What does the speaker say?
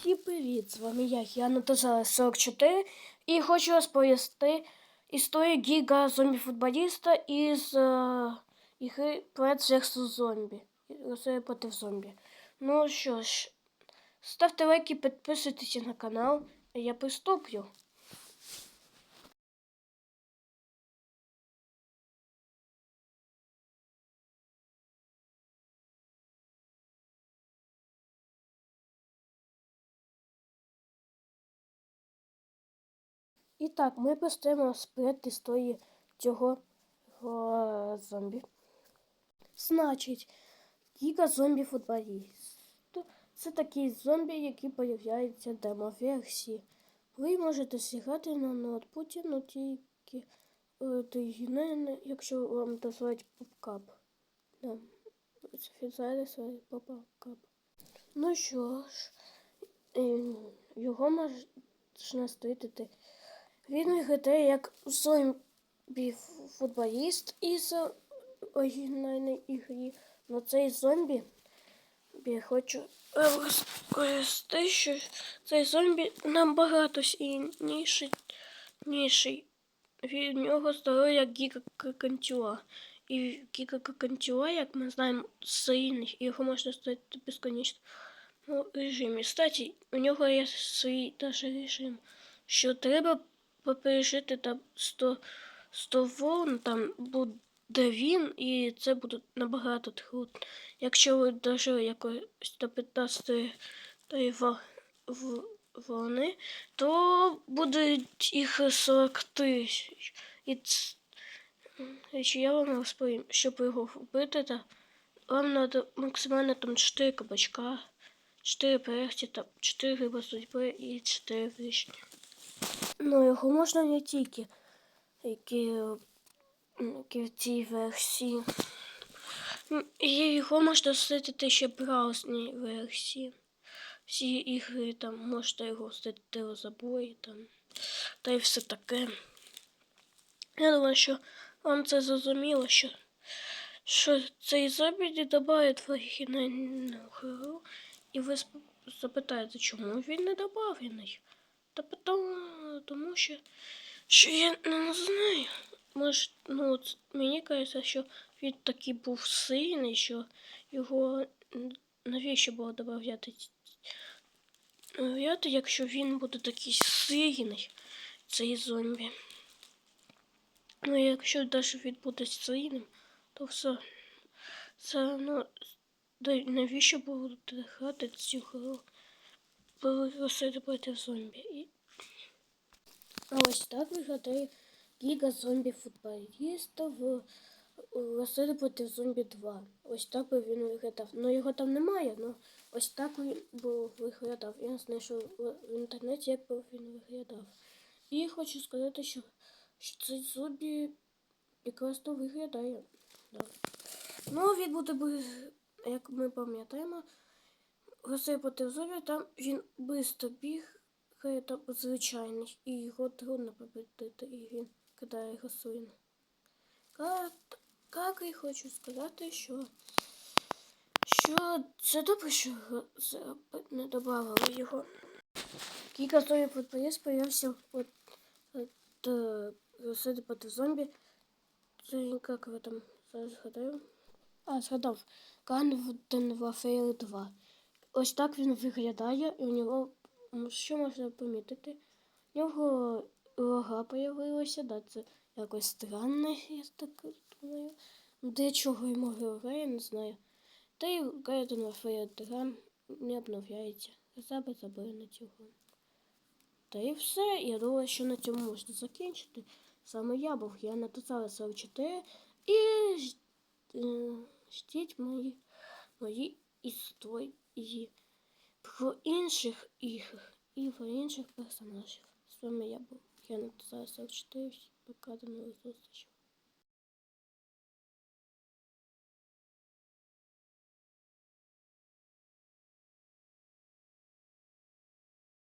Всім привіт! З вами я, я Натаза 44 і хочу розповісти історію Гіга зомбі-футболіста із е, ігри Plants vs. Зомбі. Росія проти зомбі. Ну що ж, ставте лайки, підписуйтесь на канал, я приступлю. І так, ми постаємо сперед історії цього е, зомбі. Значить, Гіга зомбі футболіст. Це такий зомбі, який появляється в демо-версії. Ви можете зіграти на ноутбуці, ну тільки не, якщо вам дозволять попкап. Да. Свій попкап. Ну що ж, е, його можна створити. Він виглядає як зомбі футболіст із оригінальної ігри. Но цей зомбі я хочу розповісти, що цей зомбі набагато сильніший. ніший. Від нього здоров'я Гіга Кантюа. І Гіга Кантюа, як ми знаємо, сильний. Його можна стати безконечно режимі. Кстати, у нього є свій даже режим, що треба пережити там 100, 100 волн, там буде він, і це буде набагато трудно. Якщо ви дожили якось до 15 волни, то буде їх 40 тисяч. І це, я вам розповім, щоб його вбити, то вам треба максимально там 4 кабачка, 4 перці, там 4 риба судьби і 4 вишні. Ну, його можна не тільки які, які в цій версії. І його можна сидіти ще в браузній версії. Всі ігри там можете його сидіти у забої там. Та й все таке. Я думаю, що вам це зрозуміло, що що цей забіді додають в оригінальну гру. І ви запитаєте, чому він не доданий? Та тому, тому що, що я не знаю. Може, ну, от мені кажеться, що він такий був сильний, що його навіщо було додати, додати, якщо він буде такий сильний, цей зомбі. Ну, якщо навіть він буде сильним, то все, все ну, навіщо було грати цю гру? Виросити проти зомбі. І... Ось так виглядає Ліга зомбі футболіста в Василь проти зомбі 2. Ось так би він виглядав. Ну його там немає, але ось так він виглядав. Я знайшов в інтернеті, як би він виглядав. І хочу сказати, що, що цей зомбі прекрасно виглядає. Да. Ну, він буде, як ми пам'ятаємо, Гусей проти зомбі, там він швидко біг, там звичайний, і його трудно побити, і він кидає рослину. Як і хочу сказати, що що це добре, що не додавали його. Кілька зомбі футболіст появився от, от Гусей проти зомбі. Це як ви там зараз згадаю? А, згадав. Garden Warfare 2. Ось так він виглядає, і у нього, що можна помітити, у нього рога появилася, да, це якось странно, я так думаю. Для чого йому географія, я не знаю. Та й Warfare 2 не обновляється. Забе забили на цього. Та і все. Я думаю, що на цьому можна закінчити. Саме я був, я написала 44 і ждіть мої, мої історії і про інших ігр і про інших персонажів. З вами я був. Написала 44. Пока до нових зустрічей.